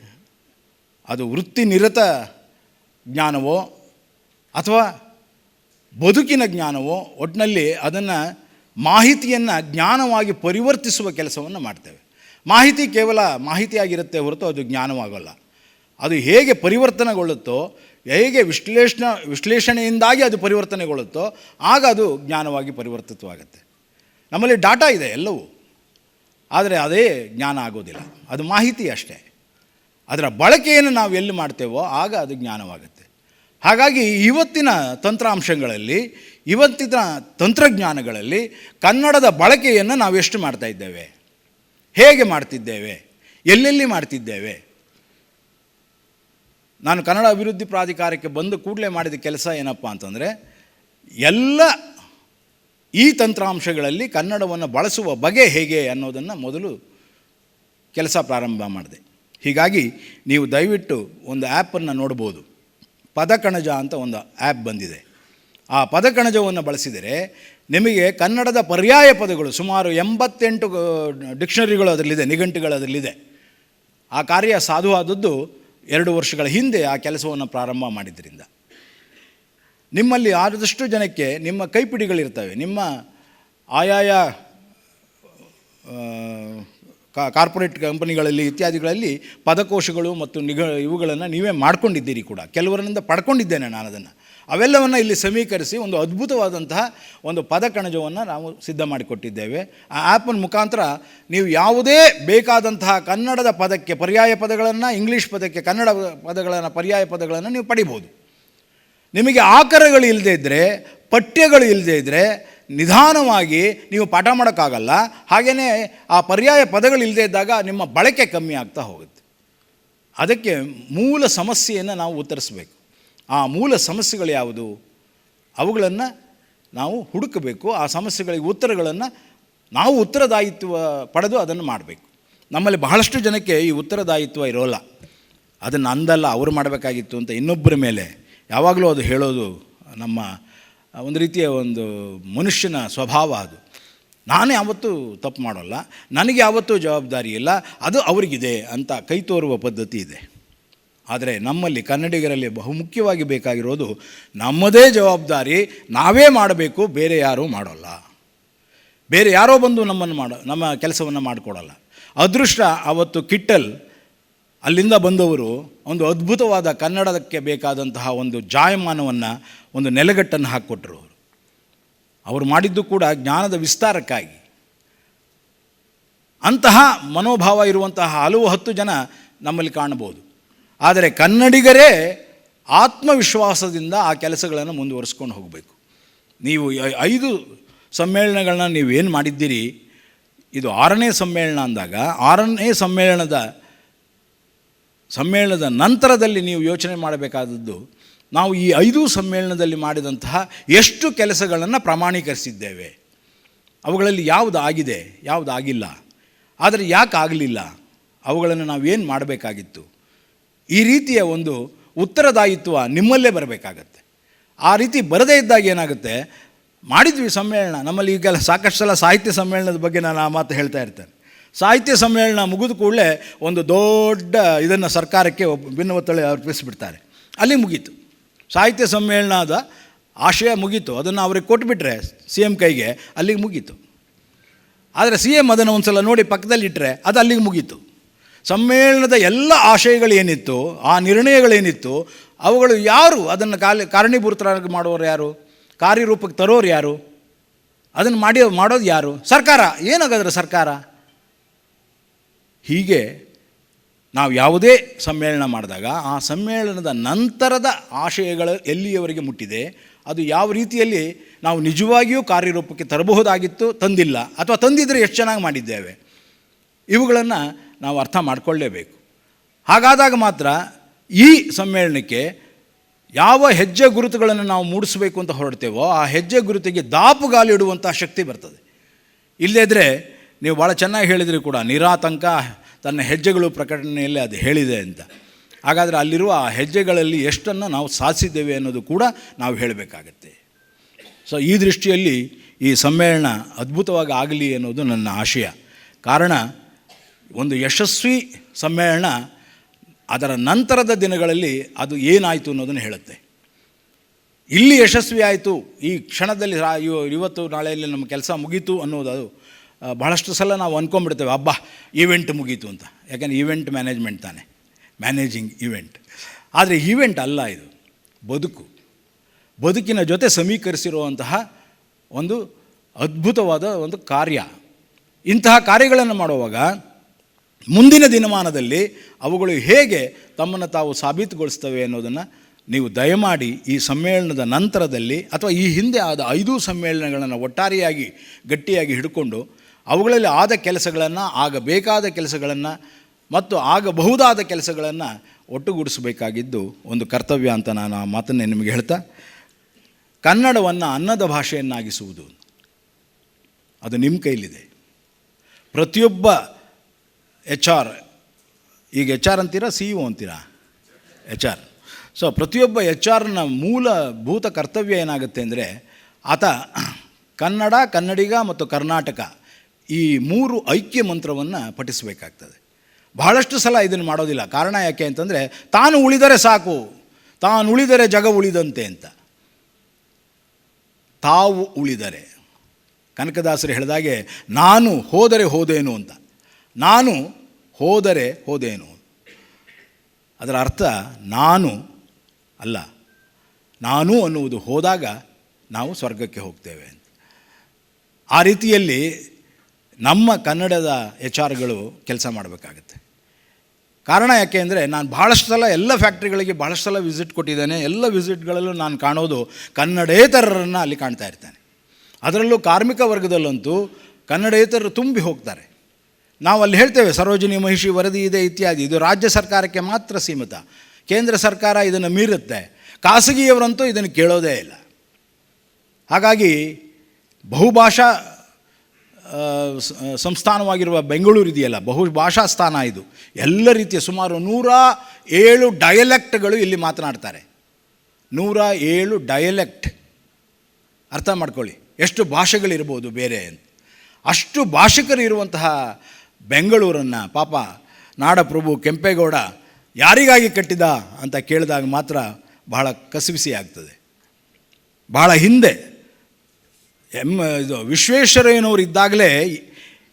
ಅದು ವೃತ್ತಿ ನಿರತ ಜ್ಞಾನವೋ ಅಥವಾ ಬದುಕಿನ ಜ್ಞಾನವೋ ಒಟ್ಟಿನಲ್ಲಿ ಅದನ್ನು ಮಾಹಿತಿಯನ್ನು ಜ್ಞಾನವಾಗಿ ಪರಿವರ್ತಿಸುವ ಕೆಲಸವನ್ನು ಮಾಡ್ತೇವೆ. ಮಾಹಿತಿ ಕೇವಲ ಮಾಹಿತಿಯಾಗಿರುತ್ತೆ ಹೊರತು ಅದು ಜ್ಞಾನವಾಗಲ್ಲ. ಅದು ಹೇಗೆ ಪರಿವರ್ತನೆಗೊಳ್ಳುತ್ತೋ ಹೇಗೆ ವಿಶ್ಲೇಷಣ, ವಿಶ್ಲೇಷಣೆಯಿಂದಾಗಿ ಅದು ಪರಿವರ್ತನೆಗೊಳ್ಳುತ್ತೋ, ಆಗ ಅದು ಜ್ಞಾನವಾಗಿ ಪರಿವರ್ತಿತವಾಗುತ್ತೆ. ನಮ್ಮಲ್ಲಿ ಡಾಟಾ ಇದೆ ಎಲ್ಲವೂ. ಆದರೆ ಅದೇ ಜ್ಞಾನ ಆಗೋದಿಲ್ಲ. ಅದು ಮಾಹಿತಿ ಅಷ್ಟೇ. ಅದರ ಬಳಕೆಯನ್ನು ನಾವು ಎಲ್ಲಿ ಮಾಡ್ತೇವೋ, ಆಗ ಅದು ಜ್ಞಾನವಾಗುತ್ತೆ. ಹಾಗಾಗಿ ಇವತ್ತಿನ ತಂತ್ರಾಂಶಗಳಲ್ಲಿ, ಇವತ್ತಿನ ತಂತ್ರಜ್ಞಾನಗಳಲ್ಲಿ ಕನ್ನಡದ ಬಳಕೆಯನ್ನು ನಾವು ಎಷ್ಟು ಮಾಡ್ತಾ ಹೇಗೆ ಮಾಡ್ತಿದ್ದೇವೆ? ಎಲ್ಲೆಲ್ಲಿ ಮಾಡ್ತಿದ್ದೇವೆ? ನಾನು ಕನ್ನಡ ಅಭಿವೃದ್ಧಿ ಪ್ರಾಧಿಕಾರಕ್ಕೆ ಬಂದು ಕೂಡಲೇ ಮಾಡಿದ ಕೆಲಸ ಏನಪ್ಪ ಅಂತಂದರೆ, ಎಲ್ಲ ಈ ತಂತ್ರಾಂಶಗಳಲ್ಲಿ ಕನ್ನಡವನ್ನು ಬಳಸುವ ಬಗೆ ಹೇಗೆ ಅನ್ನೋದನ್ನು ಮೊದಲು ಕೆಲಸ ಪ್ರಾರಂಭ ಮಾಡಿದೆ. ಹೀಗಾಗಿ ನೀವು ದಯವಿಟ್ಟು ಒಂದು ಆ್ಯಪನ್ನು ನೋಡ್ಬೋದು. ಪದಕಣಜ ಅಂತ ಒಂದು ಆ್ಯಪ್ ಬಂದಿದೆ. ಆ ಪದಕಣಜವನ್ನು ಬಳಸಿದರೆ ನಿಮಗೆ ಕನ್ನಡದ ಪರ್ಯಾಯ ಪದಗಳು, ಸುಮಾರು ಎಂಬತ್ತೆಂಟು, ಡಿಕ್ಷನರಿಗಳು ಅದರಲ್ಲಿದೆ, ನಿಘಂಟುಗಳು ಅದರಲ್ಲಿದೆ. ಆ ಕಾರ್ಯ ಸಾಧುವಾದದ್ದು ಎರಡು ವರ್ಷಗಳ ಹಿಂದೆ ಆ ಕೆಲಸವನ್ನು ಪ್ರಾರಂಭ ಮಾಡಿದ್ದರಿಂದ ನಿಮ್ಮಲ್ಲಿ ಆದಷ್ಟು ಜನಕ್ಕೆ ನಿಮ್ಮ ಕೈಪಿಡಿಗಳಿರ್ತವೆ. ನಿಮ್ಮ ಆಯಾಯ ಕಾರ್ಪೊರೇಟ್ ಕಂಪನಿಗಳಲ್ಲಿ ಇತ್ಯಾದಿಗಳಲ್ಲಿ ಪದಕೋಶಗಳು ಮತ್ತು ನಿಗ, ಇವುಗಳನ್ನು ನೀವೇ ಮಾಡ್ಕೊಂಡಿದ್ದೀರಿ ಕೂಡ. ಕೆಲವರಿಂದ ಪಡ್ಕೊಂಡಿದ್ದೇನೆ ನಾನು ಅದನ್ನು ಅವೆಲ್ಲವನ್ನು ಇಲ್ಲಿ ಸಮೀಕರಿಸಿ ಒಂದು ಅದ್ಭುತವಾದಂತಹ ಒಂದು ಪದಕಣಜವನ್ನು ನಾವು ಸಿದ್ಧ ಮಾಡಿಕೊಟ್ಟಿದ್ದೇವೆ. ಆ ಆ್ಯಪ್ನ ಮುಖಾಂತರ ನೀವು ಯಾವುದೇ ಬೇಕಾದಂತಹ ಕನ್ನಡದ ಪದಕ್ಕೆ ಪರ್ಯಾಯ ಪದಗಳನ್ನು ಇಂಗ್ಲೀಷ್ ಪದಕ್ಕೆ ಕನ್ನಡ ಪದಗಳನ್ನು, ಪರ್ಯಾಯ ಪದಗಳನ್ನು ನೀವು ಪಡಿಬೋದು. ನಿಮಗೆ ಆಕರಗಳು ಇಲ್ಲದೇ ಇದ್ದರೆ ಪಠ್ಯಗಳು ಇಲ್ಲದೇ ಇದ್ದರೆ ನಿಧಾನವಾಗಿ ನೀವು ಪಾಠ ಮಾಡೋಕ್ಕಾಗಲ್ಲ. ಹಾಗೆಯೇ ಆ ಪರ್ಯಾಯ ಪದಗಳು ಇಲ್ಲದೇ ಇದ್ದಾಗ ನಿಮ್ಮ ಬಳಕೆ ಕಮ್ಮಿ ಆಗ್ತಾ ಹೋಗುತ್ತೆ. ಅದಕ್ಕೆ ಮೂಲ ಸಮಸ್ಯೆಯನ್ನು ನಾವು ಉತ್ತರಿಸಬೇಕು. ಆ ಮೂಲ ಸಮಸ್ಯೆಗಳು ಯಾವುದು? ಅವುಗಳನ್ನು ನಾವು ಹುಡುಕಬೇಕು. ಆ ಸಮಸ್ಯೆಗಳಿಗೆ ಉತ್ತರಗಳನ್ನು ನಾವು ಉತ್ತರದಾಯಿತ್ವ ಪಡೆದು ಅದನ್ನು ಮಾಡಬೇಕು. ನಮ್ಮಲ್ಲಿ ಬಹಳಷ್ಟು ಜನಕ್ಕೆ ಈ ಉತ್ತರದಾಯಿತ್ವ ಇರೋಲ್ಲ. ಅದನ್ನು ಅಂದಲ್ಲ, ಅವರು ಮಾಡಬೇಕಾಗಿತ್ತು ಅಂತ ಇನ್ನೊಬ್ಬರ ಮೇಲೆ. ಯಾವಾಗಲೂ ಅದು ಹೇಳೋದು ನಮ್ಮ ಒಂದು ರೀತಿಯ ಒಂದು ಮನುಷ್ಯನ ಸ್ವಭಾವ ಅದು. ನಾನು ಯಾವತ್ತೂ ತಪ್ಪು ಮಾಡೋಲ್ಲ. ನನಗೆ ಯಾವತ್ತೂ ಜವಾಬ್ದಾರಿ ಇಲ್ಲ. ಅದು ಅವರಿಗಿದೆ ಅಂತ ಕೈ ತೋರುವ ಪದ್ಧತಿ ಇದೆ. ಆದರೆ ನಮ್ಮಲ್ಲಿ ಕನ್ನಡಿಗರಲ್ಲಿ ಬಹುಮುಖ್ಯವಾಗಿ ಬೇಕಾಗಿರೋದು ನಮ್ಮದೇ ಜವಾಬ್ದಾರಿ, ನಾವೇ ಮಾಡಬೇಕು, ಬೇರೆ ಯಾರೂ ಮಾಡೋಲ್ಲ. ಬೇರೆ ಯಾರೋ ಬಂದು ನಮ್ಮನ್ನು ಮಾಡೋ, ನಮ್ಮ ಕೆಲಸವನ್ನು ಮಾಡಿಕೊಡಲ್ಲ. ಅದೃಷ್ಟ ಅವತ್ತು ಕಿಟ್ಟಲ್, ಅಲ್ಲಿಂದ ಬಂದವರು ಒಂದು ಅದ್ಭುತವಾದ ಕನ್ನಡಕ್ಕೆ ಬೇಕಾದಂತಹ ಒಂದು ಜಾಯಮಾನವನ್ನು, ಒಂದು ನೆಲೆಗಟ್ಟನ್ನು ಹಾಕ್ಕೊಟ್ರು ಅವರು. ಅವರು ಮಾಡಿದ್ದು ಕೂಡ ಜ್ಞಾನದ ವಿಸ್ತಾರಕ್ಕಾಗಿ. ಅಂತಹ ಮನೋಭಾವ ಇರುವಂತಹ ಹಲವು ಹತ್ತು ಜನ ನಮ್ಮಲ್ಲಿ ಕಾಣಬಹುದು. ಆದರೆ ಕನ್ನಡಿಗರೇ ಆತ್ಮವಿಶ್ವಾಸದಿಂದ ಆ ಕೆಲಸಗಳನ್ನು ಮುಂದುವರಿಸ್ಕೊಂಡು ಹೋಗಬೇಕು. ನೀವು ಐದು ಸಮ್ಮೇಳನಗಳನ್ನ ನೀವೇನು ಮಾಡಿದ್ದೀರಿ? ಇದು ಆರನೇ ಸಮ್ಮೇಳನ ಅಂದಾಗ, ಆರನೇ ಸಮ್ಮೇಳನದ ಸಮ್ಮೇಳನದ ನಂತರದಲ್ಲಿ ನೀವು ಯೋಚನೆ ಮಾಡಬೇಕಾದದ್ದು, ನಾವು ಈ ಐದು ಸಮ್ಮೇಳನದಲ್ಲಿ ಮಾಡಿದಂತಹ ಎಷ್ಟು ಕೆಲಸಗಳನ್ನು ಪ್ರಮಾಣೀಕರಿಸಿದ್ದೇವೆ? ಅವುಗಳಲ್ಲಿ ಯಾವುದು ಆಗಿದೆ? ಯಾವುದು ಆಗಿಲ್ಲ. ಆದರೆ ಯಾಕೆ ಆಗಲಿಲ್ಲ? ಅವುಗಳನ್ನು ನಾವೇನು ಮಾಡಬೇಕಾಗಿತ್ತು? ಈ ರೀತಿಯ ಒಂದು ಉತ್ತರದಾಯಿತ್ವ ನಿಮ್ಮಲ್ಲೇ ಬರಬೇಕಾಗತ್ತೆ. ಆ ರೀತಿ ಬರದೇ ಇದ್ದಾಗ ಏನಾಗುತ್ತೆ? ಮಾಡಿದ್ವಿ ಸಮ್ಮೇಳನ. ನಮ್ಮಲ್ಲಿ ಈಗ ಸಾಕಷ್ಟು ಸಲ ಸಾಹಿತ್ಯ ಸಮ್ಮೇಳನದ ಬಗ್ಗೆ ನಾನು ಆ ಮಾತು ಹೇಳ್ತಾ ಇರ್ತೇನೆ. ಸಾಹಿತ್ಯ ಸಮ್ಮೇಳನ ಮುಗಿದ ಕೂಡಲೇ ಒಂದು ದೊಡ್ಡ ಇದನ್ನು ಸರ್ಕಾರಕ್ಕೆ ಒಬ್ಬ ಭಿನ್ನವತ್ತಳೆ ಅರ್ಪಿಸಿಬಿಡ್ತಾರೆ. ಅಲ್ಲಿ ಮುಗೀತು. ಸಾಹಿತ್ಯ ಸಮ್ಮೇಳನದ ಆಶಯ ಮುಗೀತು. ಅದನ್ನು ಅವ್ರಿಗೆ ಕೊಟ್ಬಿಟ್ರೆ ಸಿ ಎಂ ಕೈಗೆ ಅಲ್ಲಿಗೆ ಮುಗೀತು. ಆದರೆ ಸಿ ಎಂ ಅದನ್ನು ಒಂದು ಸಲ ನೋಡಿ ಪಕ್ಕದಲ್ಲಿಟ್ಟರೆ ಅದು ಅಲ್ಲಿಗೆ ಮುಗೀತು. ಸಮ್ಮೇಳನದ ಎಲ್ಲ ಆಶಯಗಳೇನಿತ್ತು, ಆ ನಿರ್ಣಯಗಳೇನಿತ್ತು, ಅವುಗಳು ಯಾರು? ಅದನ್ನು ಕಾಲಿ ಕಾರಣೀಭೂತರಾಗಿ ಮಾಡೋರು ಯಾರು? ಕಾರ್ಯರೂಪಕ್ಕೆ ತರೋರು ಯಾರು? ಅದನ್ನು ಮಾಡಿ, ಮಾಡೋದು ಯಾರು? ಸರ್ಕಾರ, ಏನಾಗಾದ್ರೆ ಸರ್ಕಾರ? ಹೀಗೆ ನಾವು ಯಾವುದೇ ಸಮ್ಮೇಳನ ಮಾಡಿದಾಗ, ಆ ಸಮ್ಮೇಳನದ ನಂತರದ ಆಶಯಗಳು ಎಲ್ಲಿಯವರೆಗೆ ಮುಟ್ಟಿದೆ, ಅದು ಯಾವ ರೀತಿಯಲ್ಲಿ ನಾವು ನಿಜವಾಗಿಯೂ ಕಾರ್ಯರೂಪಕ್ಕೆ ತರಬಹುದಾಗಿತ್ತು, ತಂದಿಲ್ಲ, ಅಥವಾ ತಂದಿದ್ದರೆ ಎಷ್ಟು ಚೆನ್ನಾಗಿ ಮಾಡಿದ್ದೇವೆ? ಇವುಗಳನ್ನು ನಾವು ಅರ್ಥ ಮಾಡಿಕೊಳ್ಳೇಬೇಕು. ಹಾಗಾದಾಗ ಮಾತ್ರ ಈ ಸಮ್ಮೇಳನಕ್ಕೆ ಯಾವ ಹೆಜ್ಜೆ ಗುರುತುಗಳನ್ನು ನಾವು ಮೂಡಿಸಬೇಕು ಅಂತ ಹೊರಡ್ತೇವೋ, ಆ ಹೆಜ್ಜೆ ಗುರುತಿಗೆ ದಾಪುಗಾಲಿಡುವಂಥ ಶಕ್ತಿ ಬರ್ತದೆ. ಇಲ್ಲದಿದ್ದರೆ ನೀವು ಭಾಳ ಚೆನ್ನಾಗಿ ಹೇಳಿದ್ರಿ ಕೂಡ, ನಿರಾತಂಕ ತನ್ನ ಹೆಜ್ಜೆಗಳು ಪ್ರಕಟಣೆಯಲ್ಲಿ ಅದು ಹೇಳಿದೆ ಅಂತ. ಹಾಗಾದರೆ ಅಲ್ಲಿರುವ ಆ ಹೆಜ್ಜೆಗಳಲ್ಲಿ ಎಷ್ಟನ್ನು ನಾವು ಸಾಧಿಸಿದ್ದೇವೆ ಅನ್ನೋದು ಕೂಡ ನಾವು ಹೇಳಬೇಕಾಗತ್ತೆ. ಸೊ, ಈ ದೃಷ್ಟಿಯಲ್ಲಿ ಈ ಸಮ್ಮೇಳನ ಅದ್ಭುತವಾಗಿ ಆಗಲಿ ಅನ್ನೋದು ನನ್ನ ಆಶಯ. ಕಾರಣ ಒಂದು ಯಶಸ್ವಿ ಸಮ್ಮೇಳನ ಅದರ ನಂತರದ ದಿನಗಳಲ್ಲಿ ಅದು ಏನಾಯಿತು ಅನ್ನೋದನ್ನು ಹೇಳುತ್ತೆ. ಇಲ್ಲಿ ಯಶಸ್ವಿ ಆಯಿತು, ಈ ಕ್ಷಣದಲ್ಲಿ ಇವತ್ತು ನಾಳೆಯಲ್ಲಿ ನಮ್ಮ ಕೆಲಸ ಮುಗೀತು ಅನ್ನೋದು ಬಹಳಷ್ಟು ಸಲ ನಾವು ಅಂದ್ಕೊಂಡ್ಬಿಡ್ತೇವೆ ಹಬ್ಬ ಈವೆಂಟ್ ಮುಗೀತು ಅಂತ. ಯಾಕಂದರೆ ಈವೆಂಟ್ ಮ್ಯಾನೇಜ್ಮೆಂಟ್ ತಾನೆ, ಮ್ಯಾನೇಜಿಂಗ್ ಈವೆಂಟ್. ಆದರೆ ಈವೆಂಟ್ ಅಲ್ಲ ಇದು, ಬದುಕು. ಬದುಕಿನ ಜೊತೆ ಸಮೀಕರಿಸಿರುವಂತಹ ಒಂದು ಅದ್ಭುತವಾದ ಒಂದು ಕಾರ್ಯ. ಇಂತಹ ಕಾರ್ಯಗಳನ್ನು ಮಾಡುವಾಗ ಮುಂದಿನ ದಿನಮಾನದಲ್ಲಿ ಅವುಗಳು ಹೇಗೆ ತಮ್ಮನ್ನು ತಾವು ಸಾಬೀತುಗೊಳಿಸ್ತವೆ ಅನ್ನೋದನ್ನು ನೀವು ದಯಮಾಡಿ ಈ ಸಮ್ಮೇಳನದ ನಂತರದಲ್ಲಿ ಅಥವಾ ಈ ಹಿಂದೆ ಆದ ಐದು ಸಮ್ಮೇಳನಗಳನ್ನು ಒಟ್ಟಾರೆಯಾಗಿ, ಗಟ್ಟಿಯಾಗಿ ಹಿಡ್ಕೊಂಡು ಅವುಗಳಲ್ಲಿ ಆದ ಕೆಲಸಗಳನ್ನು, ಆಗಬೇಕಾದ ಕೆಲಸಗಳನ್ನು ಮತ್ತು ಆಗಬಹುದಾದ ಕೆಲಸಗಳನ್ನು ಒಟ್ಟುಗೂಡಿಸಬೇಕಾಗಿದ್ದು ಒಂದು ಕರ್ತವ್ಯ ಅಂತ ನಾನು ಆ ಮಾತನ್ನೇ ನಿಮಗೆ ಹೇಳ್ತಾ, ಕನ್ನಡವನ್ನು ಅನ್ನದ ಭಾಷೆಯನ್ನಾಗಿಸುವುದು. ಅದು ನಿಮ್ಮ ಕೈಲಿದೆ. ಪ್ರತಿಯೊಬ್ಬ ಎಚ್ ಆರ್ ಈಗ ಎಚ್ ಆರ್ ಅಂತೀರಾ ಸಿ ಇ ಅಂತೀರಾ? ಎಚ್ ಆರ್ ಸೊ ಪ್ರತಿಯೊಬ್ಬ ಎಚ್ ಆರ್ನ ಮೂಲಭೂತ ಕರ್ತವ್ಯ ಏನಾಗುತ್ತೆ ಅಂದರೆ, ಆತ ಕನ್ನಡ, ಕನ್ನಡಿಗ ಮತ್ತು ಕರ್ನಾಟಕ ಈ ಮೂರು ಐಕ್ಯ ಮಂತ್ರವನ್ನು ಪಠಿಸಬೇಕಾಗ್ತದೆ. ಬಹಳಷ್ಟು ಸಲ ಇದನ್ನು ಮಾಡೋದಿಲ್ಲ. ಕಾರಣ ಯಾಕೆ ಅಂತಂದರೆ, ತಾನು ಉಳಿದರೆ ಸಾಕು. ತಾನು ಉಳಿದರೆ ಜಗ ಉಳಿದಂತೆ ಅಂತ. ತಾವು ಉಳಿದರೆ. ಕನಕದಾಸರು ಹೇಳಿದಾಗೆ, ನಾನು ಹೋದರೆ ಹೋದೇನು ಅಂತ. ನಾನು ಹೋದರೆ ಹೋದೇನು. ಅದರ ಅರ್ಥ ನಾನು ಅಲ್ಲ. ನಾನು ಅನ್ನುವುದು ಹೋದಾಗ ನಾವು ಸ್ವರ್ಗಕ್ಕೆ ಹೋಗ್ತೇವೆ ಆ ರೀತಿಯಲ್ಲಿ ನಮ್ಮ ಕನ್ನಡದ ಎಚ್ ಆರ್ಗಳು ಕೆಲಸ ಮಾಡಬೇಕಾಗತ್ತೆ. ಕಾರಣ ಯಾಕೆ ಅಂದರೆ ನಾನು ಭಾಳಷ್ಟು ಸಲ ಎಲ್ಲ ಫ್ಯಾಕ್ಟ್ರಿಗಳಿಗೆ ಭಾಳಷ್ಟು ಸಲ ವಿಸಿಟ್ ಕೊಟ್ಟಿದ್ದೇನೆ. ಎಲ್ಲ ವಿಸಿಟ್ಗಳಲ್ಲೂ ನಾನು ಕಾಣೋದು ಕನ್ನಡೇತರರನ್ನು ಅಲ್ಲಿ ಕಾಣ್ತಾ ಇರ್ತೇನೆ. ಅದರಲ್ಲೂ ಕಾರ್ಮಿಕ ವರ್ಗದಲ್ಲಂತೂ ಕನ್ನಡೇತರರು ತುಂಬಿ ಹೋಗ್ತಾರೆ. ನಾವು ಅಲ್ಲಿ ಹೇಳ್ತೇವೆ, ಸರೋಜಿನಿ ಮಹಿಷಿ ವರದಿ ಇದೆ, ಇತ್ಯಾದಿ. ಇದು ರಾಜ್ಯ ಸರ್ಕಾರಕ್ಕೆ ಮಾತ್ರ ಸೀಮಿತ. ಕೇಂದ್ರ ಸರ್ಕಾರ ಇದನ್ನು ಮೀರುತ್ತೆ. ಖಾಸಗಿಯವರಂತೂ ಇದನ್ನು ಕೇಳೋದೇ ಇಲ್ಲ. ಹಾಗಾಗಿ ಬಹುಭಾಷಾ ಸಂಸ್ಥಾನವಾಗಿರುವ ಬೆಂಗಳೂರು ಇದೆಯಲ್ಲ, ಬಹುಭಾಷಾ ಸ್ಥಾನ ಇದು. ಎಲ್ಲ ರೀತಿಯ ಸುಮಾರು ನೂರ ಏಳು ಡಯಲೆಕ್ಟ್ಗಳು ಇಲ್ಲಿ ಮಾತನಾಡ್ತಾರೆ. ನೂರ ಏಳು ಡಯಲೆಕ್ಟ್. ಅರ್ಥ ಮಾಡ್ಕೊಳ್ಳಿ. ಎಷ್ಟು ಭಾಷೆಗಳಿರ್ಬೋದು ಬೇರೆ ಅಷ್ಟು ಭಾಷಿಕರು ಇರುವಂತಹ ಬೆಂಗಳೂರನ್ನು ಪಾಪ ನಾಡಪ್ರಭು ಕೆಂಪೇಗೌಡ ಯಾರಿಗಾಗಿ ಕಟ್ಟಿದ ಅಂತ ಕೇಳಿದಾಗ ಮಾತ್ರ ಬಹಳ ಕಸಿವಿಸಿ ಆಗ್ತದೆ ಬಹಳ ಹಿಂದೆ ಎಂ, ಇದು ವಿಶ್ವೇಶ್ವರಯ್ಯನವರು ಇದ್ದಾಗಲೇ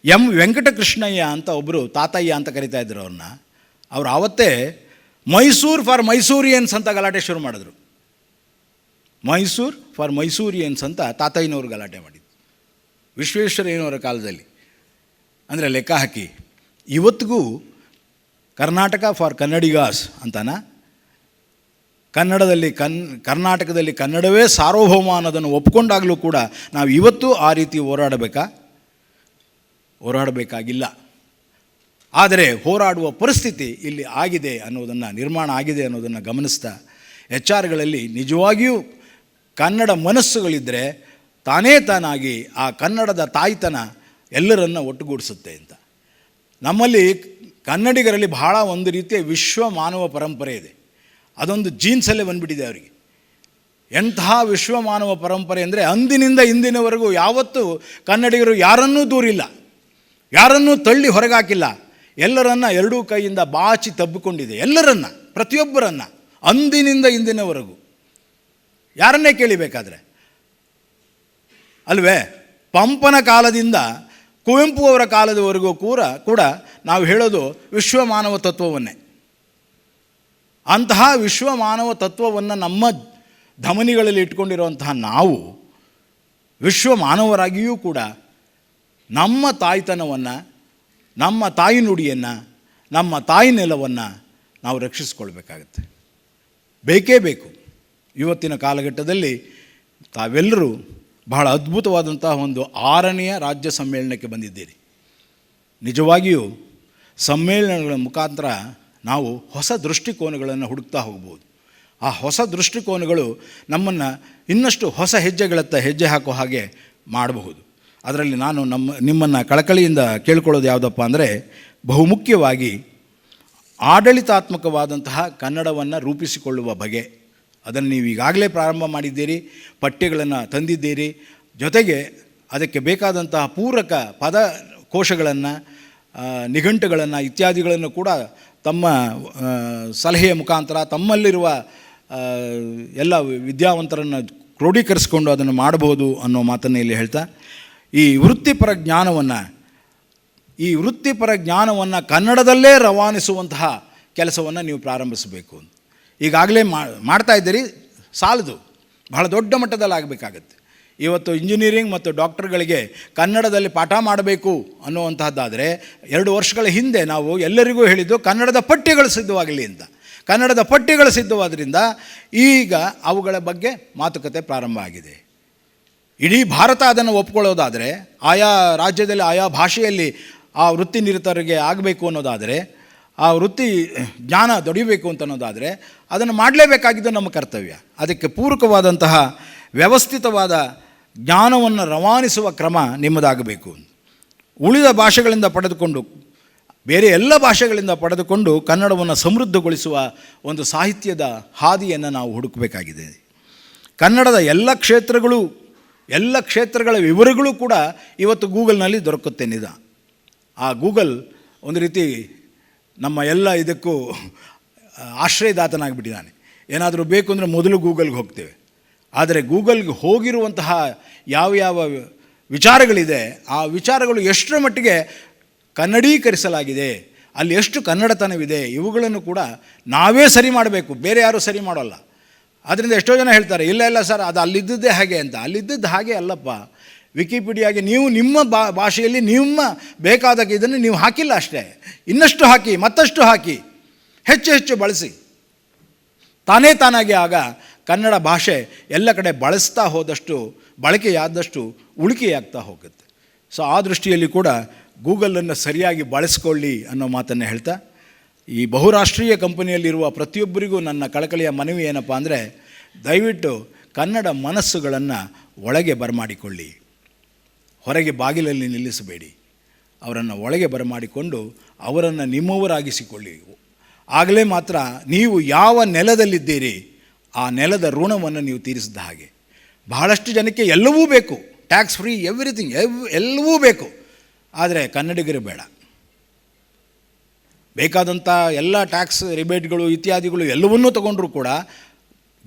ಎಂ ವೆಂಕಟಕೃಷ್ಣಯ್ಯ ಅಂತ ಒಬ್ಬರು ತಾತಯ್ಯ ಅಂತ ಕರಿತಾ ಇದ್ರು ಅವ್ರನ್ನ. ಅವ್ರು ಆವತ್ತೇ ಮೈಸೂರು ಫಾರ್ ಮೈಸೂರಿಯನ್ಸ್ ಅಂತ ಗಲಾಟೆ ಶುರು ಮಾಡಿದ್ರು. ಮೈಸೂರು ಫಾರ್ ಮೈಸೂರಿಯನ್ಸ್ ಅಂತ ತಾತಯ್ಯನವರು ಗಲಾಟೆ ಮಾಡಿದ್ರು. ವಿಶ್ವೇಶ್ವರಯ್ಯನವರ ಕಾಲದಲ್ಲಿ. ಅಂದರೆ ಲೆಕ್ಕ ಹಾಕಿ. ಇವತ್ತಿಗೂ ಕರ್ನಾಟಕ ಫಾರ್ ಕನ್ನಡಿಗಾಸ್ ಅಂತಾನ, ಕನ್ನಡದಲ್ಲಿ ಕನ್, ಕರ್ನಾಟಕದಲ್ಲಿ ಕನ್ನಡವೇ ಸಾರ್ವಭೌಮ ಅನ್ನೋದನ್ನು ಒಪ್ಕೊಂಡಾಗಲೂ ಕೂಡ ನಾವು ಇವತ್ತು ಆ ರೀತಿ ಹೋರಾಡಬೇಕಾ? ಹೋರಾಡಬೇಕಾಗಿಲ್ಲ. ಆದರೆ ಹೋರಾಡುವ ಪರಿಸ್ಥಿತಿ ಇಲ್ಲಿ ಆಗಿದೆ ಅನ್ನೋದನ್ನು, ನಿರ್ಮಾಣ ಆಗಿದೆ ಅನ್ನೋದನ್ನು ಗಮನಿಸ್ತಾ ಎಚ್ ಆರ್ಗಳಲ್ಲಿ ನಿಜವಾಗಿಯೂ ಕನ್ನಡ ಮನಸ್ಸುಗಳಿದ್ದರೆ ತಾನೇ ತಾನಾಗಿ ಆ ಕನ್ನಡದ ತಾಯ್ತನ ಎಲ್ಲರನ್ನ ಒಟ್ಟುಗೂಡಿಸುತ್ತೆ ಅಂತ. ನಮ್ಮಲ್ಲಿ ಕನ್ನಡಿಗರಲ್ಲಿ ಬಹಳ ಒಂದು ರೀತಿಯ ವಿಶ್ವ ಮಾನವ ಪರಂಪರೆ ಇದೆ. ಅದೊಂದು ಜೀನ್ಸಲ್ಲೇ ಬಂದುಬಿಟ್ಟಿದೆ ಅವರಿಗೆ. ಎಂತಹ ವಿಶ್ವ ಮಾನವ ಪರಂಪರೆ ಅಂದರೆ ಅಂದಿನಿಂದ ಇಂದಿನವರೆಗೂ ಯಾವತ್ತೂ ಕನ್ನಡಿಗರು ಯಾರನ್ನೂ ದೂರಿಲ್ಲ, ಯಾರನ್ನೂ ತಳ್ಳಿ ಹೊರಗಾಕಿಲ್ಲ. ಎಲ್ಲರನ್ನ ಎರಡೂ ಕೈಯಿಂದ ಬಾಚಿ ತಬ್ಬಿಕೊಂಡಿದೆ. ಎಲ್ಲರನ್ನ, ಪ್ರತಿಯೊಬ್ಬರನ್ನು ಅಂದಿನಿಂದ ಇಂದಿನವರೆಗೂ. ಯಾರನ್ನೇ ಕೇಳಿಬೇಕಾದ್ರೆ? ಅಲ್ವೇ? ಪಂಪನ ಕಾಲದಿಂದ ಕುವೆಂಪು ಅವರ ಕಾಲದವರೆಗೂ ಕೂಡ ಕೂಡ ನಾವು ಹೇಳೋದು ವಿಶ್ವ ಮಾನವ ತತ್ವವನ್ನೇ. ಅಂತಹ ವಿಶ್ವ ಮಾನವ ತತ್ವವನ್ನು ನಮ್ಮ ಧಮನಿಗಳಲ್ಲಿ ಇಟ್ಕೊಂಡಿರುವಂತಹ ನಾವು ವಿಶ್ವ ಮಾನವರಾಗಿಯೂ ಕೂಡ ನಮ್ಮ ತಾಯ್ತನವನ್ನು, ನಮ್ಮ ತಾಯಿ ನುಡಿಯನ್ನು, ನಮ್ಮ ತಾಯಿ ನೆಲವನ್ನು ನಾವು ರಕ್ಷಿಸ್ಕೊಳ್ಬೇಕಾಗತ್ತೆ. ಬೇಕೇ ಬೇಕು. ಇವತ್ತಿನ ಕಾಲಘಟ್ಟದಲ್ಲಿ ತಾವೆಲ್ಲರೂ ಬಹಳ ಅದ್ಭುತವಾದಂತಹ ಒಂದು ಆರನೆಯ ರಾಜ್ಯ ಸಮ್ಮೇಳನಕ್ಕೆ ಬಂದಿದ್ದೀರಿ. ನಿಜವಾಗಿಯೂ ಸಮ್ಮೇಳನಗಳ ಮುಖಾಂತರ ನಾವು ಹೊಸ ದೃಷ್ಟಿಕೋನಗಳನ್ನು ಹುಡುಕ್ತಾ ಹೋಗ್ಬೋದು. ಆ ಹೊಸ ದೃಷ್ಟಿಕೋನಗಳು ನಮ್ಮನ್ನು ಇನ್ನಷ್ಟು ಹೊಸ ಹೆಜ್ಜೆಗಳತ್ತ ಹೆಜ್ಜೆ ಹಾಕೋ ಹಾಗೆ ಮಾಡಬಹುದು. ಅದರಲ್ಲಿ ನಾನು ನಮ್ಮ, ನಿಮ್ಮನ್ನು ಕಳಕಳಿಯಿಂದ ಕೇಳ್ಕೊಳ್ಳೋದು ಯಾವುದಪ್ಪ ಅಂದರೆ ಬಹುಮುಖ್ಯವಾಗಿ ಆಡಳಿತಾತ್ಮಕವಾದಂತಹ ಕನ್ನಡವನ್ನು ರೂಪಿಸಿಕೊಳ್ಳುವ ಬಗೆ. ಅದನ್ನು ನೀವು ಈಗಾಗಲೇ ಪ್ರಾರಂಭ ಮಾಡಿದ್ದೀರಿ, ಪಠ್ಯಗಳನ್ನು ತಂದಿದ್ದೀರಿ. ಜೊತೆಗೆ ಅದಕ್ಕೆ ಬೇಕಾದಂತಹ ಪೂರಕ ಪದ ಕೋಶಗಳನ್ನು ನಿಘಂಟುಗಳನ್ನು ಇತ್ಯಾದಿಗಳನ್ನು ಕೂಡ ತಮ್ಮ ಸಲಹೆಯ ಮುಖಾಂತರ ತಮ್ಮಲ್ಲಿರುವ ಎಲ್ಲ ವಿದ್ಯಾವಂತರನ್ನು ಕ್ರೋಢೀಕರಿಸಿಕೊಂಡು ಅದನ್ನು ಮಾಡಬಹುದು ಅನ್ನೋ ಮಾತನ್ನು ಇಲ್ಲಿ ಹೇಳ್ತಾ, ಈ ವೃತ್ತಿಪರ ಜ್ಞಾನವನ್ನು, ಈ ವೃತ್ತಿಪರ ಜ್ಞಾನವನ್ನು ಕನ್ನಡದಲ್ಲೇ ರವಾನಿಸುವಂತಹ ಕೆಲಸವನ್ನು ನೀವು ಪ್ರಾರಂಭಿಸಬೇಕು ಈಗಾಗಲೇ ಮಾಡ್ತಾ ಇದ್ದೀರಿ, ಸಾಲದು. ಬಹಳ ದೊಡ್ಡ ಮಟ್ಟದಲ್ಲಿ ಆಗಬೇಕಾಗತ್ತೆ. ಇವತ್ತು ಇಂಜಿನಿಯರಿಂಗ್ ಮತ್ತು ಡಾಕ್ಟರ್ಗಳಿಗೆ ಕನ್ನಡದಲ್ಲಿ ಪಾಠ ಮಾಡಬೇಕು ಅನ್ನುವಂತಹದ್ದಾದರೆ, ಎರಡು ವರ್ಷಗಳ ಹಿಂದೆ ನಾವು ಎಲ್ಲರಿಗೂ ಹೇಳಿದ್ದು ಕನ್ನಡದ ಪಠ್ಯಗಳು ಸಿದ್ಧವಾಗಲಿ ಅಂತ. ಕನ್ನಡದ ಪಠ್ಯಗಳು ಸಿದ್ಧವಾದ್ರಿಂದ ಈಗ ಅವುಗಳ ಬಗ್ಗೆ ಮಾತುಕತೆ ಪ್ರಾರಂಭ ಆಗಿದೆ. ಇಡೀ ಭಾರತ ಅದನ್ನು ಒಪ್ಕೊಳ್ಳೋದಾದರೆ, ಆಯಾ ರಾಜ್ಯದಲ್ಲಿ ಆಯಾ ಭಾಷೆಯಲ್ಲಿ ಆ ವೃತ್ತಿ ನಿರತರಿಗೆ ಆಗಬೇಕು ಅನ್ನೋದಾದರೆ ಆ ವೃತ್ತಿ ಜ್ಞಾನ ದೊಡಿಬೇಕು ಅಂತ ಅನ್ನೋದಾದರೆ ಅದನ್ನು ಮಾಡಲೇಬೇಕಾಗಿದ್ದು ನಮ್ಮ ಕರ್ತವ್ಯ. ಅದಕ್ಕೆ ಪೂರಕವಾದಂತಹ ವ್ಯವಸ್ಥಿತವಾದ ಜ್ಞಾನವನ್ನು ರವಾನಿಸುವ ಕ್ರಮ ನಿಮ್ಮದಾಗಬೇಕು. ಉಳಿದ ಭಾಷೆಗಳಿಂದ ಪಡೆದುಕೊಂಡು, ಬೇರೆ ಎಲ್ಲ ಭಾಷೆಗಳಿಂದ ಪಡೆದುಕೊಂಡು ಕನ್ನಡವನ್ನು ಸಮೃದ್ಧಗೊಳಿಸುವ ಒಂದು ಸಾಹಿತ್ಯದ ಹಾದಿಯನ್ನು ನಾವು ಹುಡುಕಬೇಕಾಗಿದೆ. ಕನ್ನಡದ ಎಲ್ಲ ಕ್ಷೇತ್ರಗಳು, ಎಲ್ಲ ಕ್ಷೇತ್ರಗಳ ವಿವರಗಳು ಕೂಡ ಇವತ್ತು ಗೂಗಲ್ನಲ್ಲಿ ದೊರಕುತ್ತೆ ನಿಜ ಆ ಗೂಗಲ್ ಒಂದು ರೀತಿ ನಮ್ಮ ಎಲ್ಲ ಇದಕ್ಕೂ ಆಶ್ರಯದಾತನಾಗಿಬಿಟ್ಟಿದ್ದಾನೆ. ಏನಾದರೂ ಬೇಕು ಅಂದರೆ ಮೊದಲು ಗೂಗಲ್ಗೆ ಹೋಗ್ತೇವೆ. ಆದರೆ ಗೂಗಲ್ಗೆ ಹೋಗಿರುವಂತಹ ಯಾವ ಯಾವ ವಿಚಾರಗಳಿದೆ, ಆ ವಿಚಾರಗಳು ಎಷ್ಟರ ಮಟ್ಟಿಗೆ ಕನ್ನಡೀಕರಿಸಲಾಗಿದೆ, ಅಲ್ಲಿ ಎಷ್ಟು ಕನ್ನಡತನವಿದೆ, ಇವುಗಳನ್ನು ಕೂಡ ನಾವೇ ಸರಿ ಮಾಡಬೇಕು. ಬೇರೆ ಯಾರೂ ಸರಿ ಮಾಡೋಲ್ಲ. ಅದರಿಂದ ಎಷ್ಟೋ ಜನ ಹೇಳ್ತಾರೆ, ಇಲ್ಲ ಇಲ್ಲ ಸರ್, ಅದು ಅಲ್ಲಿದ್ದದ್ದೇ ಹಾಗೆ ಅಂತ. ಅಲ್ಲಿದ್ದದ್ದು ಹಾಗೆ ಅಲ್ಲಪ್ಪ. ವಿಕಿಪೀಡಿಯಾಗೆ ನೀವು ನಿಮ್ಮ ಭಾಷೆಯಲ್ಲಿ ನಿಮ್ಮ ಬೇಕಾದ ಇದನ್ನು ನೀವು ಹಾಕಿಲ್ಲ ಅಷ್ಟೇ. ಇನ್ನಷ್ಟು ಹಾಕಿ, ಮತ್ತಷ್ಟು ಹಾಕಿ, ಹೆಚ್ಚು ಹೆಚ್ಚು ಬಳಸಿ. ತಾನೇ ತಾನಾಗಿ ಆಗ ಕನ್ನಡ ಭಾಷೆ ಎಲ್ಲ ಕಡೆ ಬಳಸ್ತಾ ಹೋದಷ್ಟು, ಬಳಕೆಯಾದಷ್ಟು ಉಳಿಕೆಯಾಗ್ತಾ ಹೋಗುತ್ತೆ. ಸೊ ಆ ದೃಷ್ಟಿಯಲ್ಲಿ ಕೂಡ ಗೂಗಲನ್ನು ಸರಿಯಾಗಿ ಬಳಸ್ಕೊಳ್ಳಿ ಅನ್ನೋ ಮಾತನ್ನು ಹೇಳ್ತಾ, ಈ ಬಹುರಾಷ್ಟ್ರೀಯ ಕಂಪನಿಯಲ್ಲಿರುವ ಪ್ರತಿಯೊಬ್ಬರಿಗೂ ನನ್ನ ಕಳಕಳಿಯ ಮನವಿ ಏನಪ್ಪ ಅಂದರೆ, ದಯವಿಟ್ಟು ಕನ್ನಡ ಮನಸ್ಸುಗಳನ್ನು ಒಳಗೆ ಬರಮಾಡಿಕೊಳ್ಳಿ. ಹೊರಗೆ ಬಾಗಿಲಲ್ಲಿ ನಿಲ್ಲಿಸಬೇಡಿ. ಅವರನ್ನು ಒಳಗೆ ಬರಮಾಡಿಕೊಂಡು ಅವರನ್ನು ನಿಮ್ಮವರಾಗಿಸಿಕೊಳ್ಳಿ. ಆಗಲೇ ಮಾತ್ರ ನೀವು ಯಾವ ನೆಲದಲ್ಲಿದ್ದೀರಿ, ಆ ನೆಲದ ಋಣವನ್ನು ನೀವು ತೀರಿಸಿದ ಹಾಗೆ. ಬಹಳಷ್ಟು ಜನಕ್ಕೆ ಎಲ್ಲವೂ ಬೇಕು. ಟ್ಯಾಕ್ಸ್ ಫ್ರೀ ಎವ್ರಿಥಿಂಗ್ ಎವ್, ಎಲ್ಲವೂ ಬೇಕು. ಆದರೆ ಕನ್ನಡಿಗರು ಬೇಡ. ಬೇಕಾದಂಥ ಎಲ್ಲ ಟ್ಯಾಕ್ಸ್ ರಿಬೇಟ್ಗಳು ಇತ್ಯಾದಿಗಳು ಎಲ್ಲವನ್ನೂ ತಗೊಂಡ್ರೂ ಕೂಡ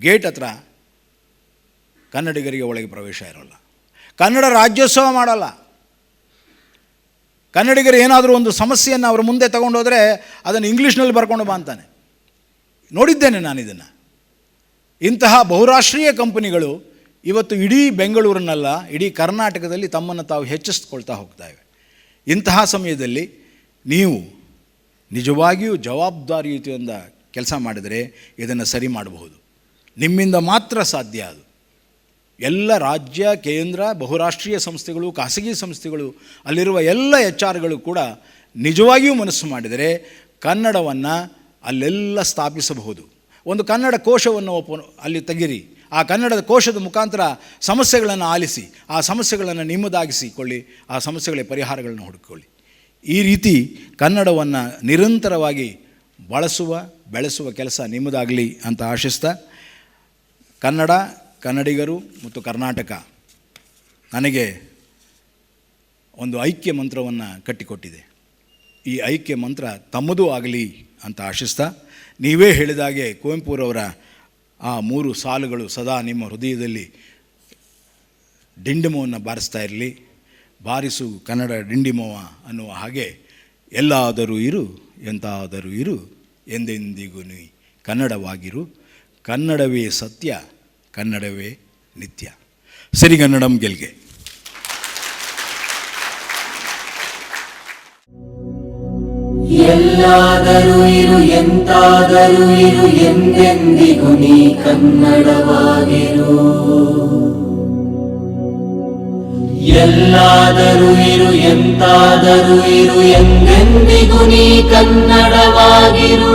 ಗೇಟ್ ಹತ್ರ ಕನ್ನಡಿಗರಿಗೆ ಒಳಗೆ ಪ್ರವೇಶ ಇರೋಲ್ಲ. ಕನ್ನಡ ರಾಜ್ಯೋತ್ಸವ ಮಾಡಲ್ಲ. ಕನ್ನಡಿಗರು ಏನಾದರೂ ಒಂದು ಸಮಸ್ಯೆಯನ್ನು ಅವರ ಮುಂದೆ ತಗೊಂಡೋದ್ರೆ ಅದನ್ನು ಇಂಗ್ಲೀಷ್ನಲ್ಲಿ ಬರ್ಕೊಂಡು ಬಾ ಅಂತಾನೆ. ನೋಡಿದ್ದೇನೆ ನಾನು ಇದನ್ನು. ಇಂತಹ ಬಹುರಾಷ್ಟ್ರೀಯ ಕಂಪನಿಗಳು ಇವತ್ತು ಇಡೀ ಬೆಂಗಳೂರಿನಲ್ಲ ಇಡೀ ಕರ್ನಾಟಕದಲ್ಲಿ ತಮ್ಮನ್ನು ತಾವು ಹೆಚ್ಚಿಸ್ಕೊಳ್ತಾ ಹೋಗ್ತಾಯಿವೆ ಇಂತಹ ಸಮಯದಲ್ಲಿ ನೀವು ನಿಜವಾಗಿಯೂ ಜವಾಬ್ದಾರಿಯುತಿಯಿಂದ ಕೆಲಸ ಮಾಡಿದರೆ ಇದನ್ನು ಸರಿ ಮಾಡಬಹುದು. ನಿಮ್ಮಿಂದ ಮಾತ್ರ ಸಾಧ್ಯ ಅದು. ಎಲ್ಲ ರಾಜ್ಯ, ಕೇಂದ್ರ, ಬಹುರಾಷ್ಟ್ರೀಯ ಸಂಸ್ಥೆಗಳು, ಖಾಸಗಿ ಸಂಸ್ಥೆಗಳು, ಅಲ್ಲಿರುವ ಎಲ್ಲ ಎಚ್ ಆರ್ಗಳು ಕೂಡ ನಿಜವಾಗಿಯೂ ಮನಸ್ಸು ಮಾಡಿದರೆ ಕನ್ನಡವನ್ನು ಅಲ್ಲೆಲ್ಲ ಸ್ಥಾಪಿಸಬಹುದು. ಒಂದು ಕನ್ನಡ ಕೋಶವನ್ನು ಒಪ್ಪ, ಅಲ್ಲಿ ತೆಗಿರಿ ಆ ಕನ್ನಡದ ಕೋಶದ ಮುಖಾಂತರ ಸಮಸ್ಯೆಗಳನ್ನು ಆಲಿಸಿ, ಆ ಸಮಸ್ಯೆಗಳನ್ನು ನಿಮ್ಮದಾಗಿಸಿಕೊಳ್ಳಿ, ಆ ಸಮಸ್ಯೆಗಳ ಪರಿಹಾರಗಳನ್ನು ಹುಡುಕಿಕೊಳ್ಳಿ. ಈ ರೀತಿ ಕನ್ನಡವನ್ನು ನಿರಂತರವಾಗಿ ಬಳಸುವ, ಬೆಳೆಸುವ ಕೆಲಸ ನಿಮ್ಮದಾಗಲಿ ಅಂತ ಆಶಿಸ್ತಾ, ಕನ್ನಡ ಕನ್ನಡಿಗರು ಮತ್ತು ಕರ್ನಾಟಕ ನನಗೆ ಒಂದು ಐಕ್ಯ ಮಂತ್ರವನ್ನು ಕಟ್ಟಿಕೊಟ್ಟಿದೆ. ಈ ಐಕ್ಯ ಮಂತ್ರ ತಮ್ಮದೂ ಆಗಲಿ ಅಂತ ಆಶಿಸ್ತಾ, ನೀವೇ ಹೇಳಿದಾಗೆ ಕುವೆಂಪುರವರ ಆ ಮೂರು ಸಾಲುಗಳು ಸದಾ ನಿಮ್ಮ ಹೃದಯದಲ್ಲಿ ಡಿಂಡಿಮವನ್ನು ಬಾರಿಸ್ತಾ ಇರಲಿ. ಬಾರಿಸು ಕನ್ನಡ ಡಿಂಡಿಮವ ಅನ್ನುವ ಹಾಗೆ, ಎಲ್ಲಾದರೂ ಇರು, ಎಂತಾದರೂ ಇರು, ಎಂದೆಂದಿಗೂ ನೀ ಕನ್ನಡವಾಗಿರು. ಕನ್ನಡವೇ ಸತ್ಯ ಕನ್ನಡವೇ ನಿತ್ಯ. ಸಿರಿಗನ್ನಡಂ ಗೆಲ್ಗೆ. ಎಲ್ಲಾದರೂ ಇರು, ಎಂತಾದರೂ ಇರು, ಎಂದೆಂದಿಗೂ ನೀ ಕನ್ನಡವಾಗಿರು. ಎಲ್ಲಾದರೂ ಇರು, ಎಂತಾದರೂ ಇರು, ಎಂದೆಂದಿಗೂ ನೀ ಕನ್ನಡವಾಗಿರು.